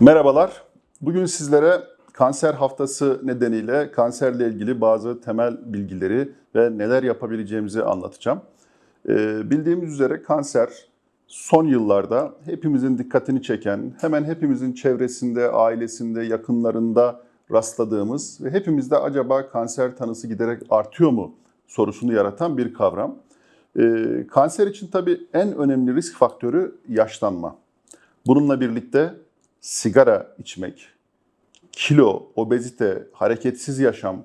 Merhabalar. Bugün sizlere kanser haftası nedeniyle kanserle ilgili bazı temel bilgileri ve neler yapabileceğimizi anlatacağım. Ee, bildiğimiz üzere kanser son yıllarda hepimizin dikkatini çeken, hemen hepimizin çevresinde, ailesinde, yakınlarında rastladığımız ve hepimizde acaba kanser tanısı giderek artıyor mu sorusunu yaratan bir kavram. Ee, kanser için tabii en önemli risk faktörü yaşlanma. Bununla birlikte sigara içmek, kilo, obezite, hareketsiz yaşam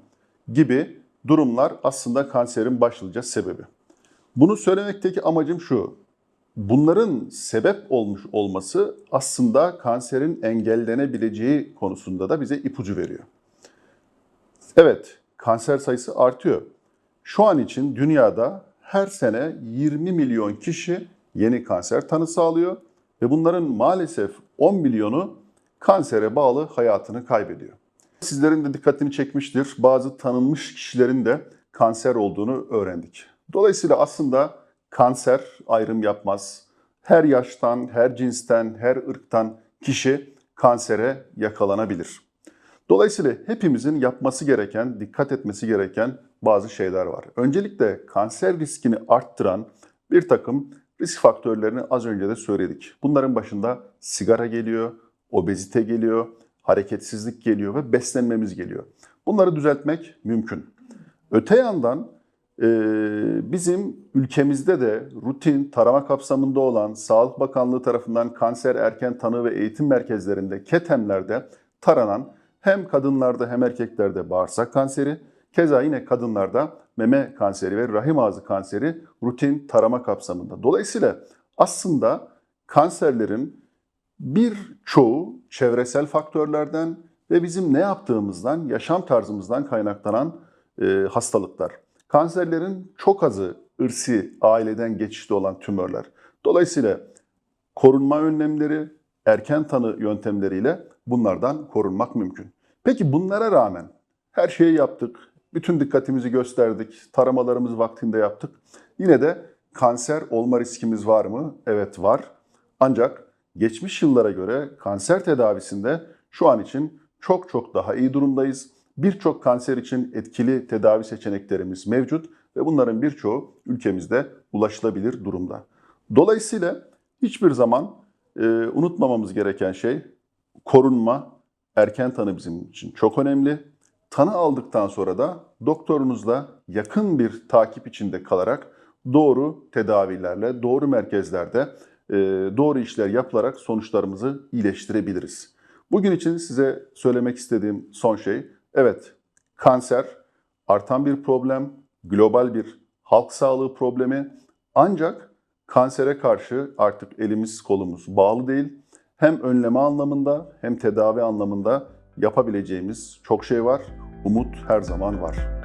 gibi durumlar aslında kanserin başlıca sebebi. Bunu söylemekteki amacım şu. Bunların sebep olmuş olması aslında kanserin engellenebileceği konusunda da bize ipucu veriyor. Evet, kanser sayısı artıyor. Şu an için dünyada her sene 20 milyon kişi yeni kanser tanısı alıyor ve bunların maalesef 10 milyonu kansere bağlı hayatını kaybediyor. Sizlerin de dikkatini çekmiştir. Bazı tanınmış kişilerin de kanser olduğunu öğrendik. Dolayısıyla aslında kanser ayrım yapmaz. Her yaştan, her cinsten, her ırktan kişi kansere yakalanabilir. Dolayısıyla hepimizin yapması gereken, dikkat etmesi gereken bazı şeyler var. Öncelikle kanser riskini arttıran bir takım risk faktörlerini az önce de söyledik. Bunların başında sigara geliyor, obezite geliyor, hareketsizlik geliyor ve beslenmemiz geliyor. Bunları düzeltmek mümkün. Öte yandan e, bizim ülkemizde de rutin tarama kapsamında olan Sağlık Bakanlığı tarafından kanser erken tanı ve eğitim merkezlerinde, KETEM'lerde taranan hem kadınlarda hem erkeklerde bağırsak kanseri, keza yine kadınlarda meme kanseri ve rahim ağzı kanseri rutin tarama kapsamında. Dolayısıyla aslında kanserlerin birçoğu çevresel faktörlerden ve bizim ne yaptığımızdan, yaşam tarzımızdan kaynaklanan e, hastalıklar. Kanserlerin çok azı ırsi aileden geçişte olan tümörler. Dolayısıyla korunma önlemleri, erken tanı yöntemleriyle bunlardan korunmak mümkün. Peki bunlara rağmen her şeyi yaptık, bütün dikkatimizi gösterdik, taramalarımızı vaktinde yaptık. Yine de kanser olma riskimiz var mı? Evet var. Ancak geçmiş yıllara göre kanser tedavisinde şu an için çok çok daha iyi durumdayız. Birçok kanser için etkili tedavi seçeneklerimiz mevcut ve bunların birçoğu ülkemizde ulaşılabilir durumda. Dolayısıyla hiçbir zaman e, unutmamamız gereken şey korunma, erken tanı bizim için çok önemli. Tanı aldıktan sonra da doktorunuzla yakın bir takip içinde kalarak doğru tedavilerle, doğru merkezlerde e, doğru işler yapılarak sonuçlarımızı iyileştirebiliriz. Bugün için size söylemek istediğim son şey, evet kanser artan bir problem, global bir halk sağlığı problemi ancak kansere karşı artık elimiz kolumuz bağlı değil. Hem önleme anlamında hem tedavi anlamında yapabileceğimiz çok şey var. Umut her zaman var.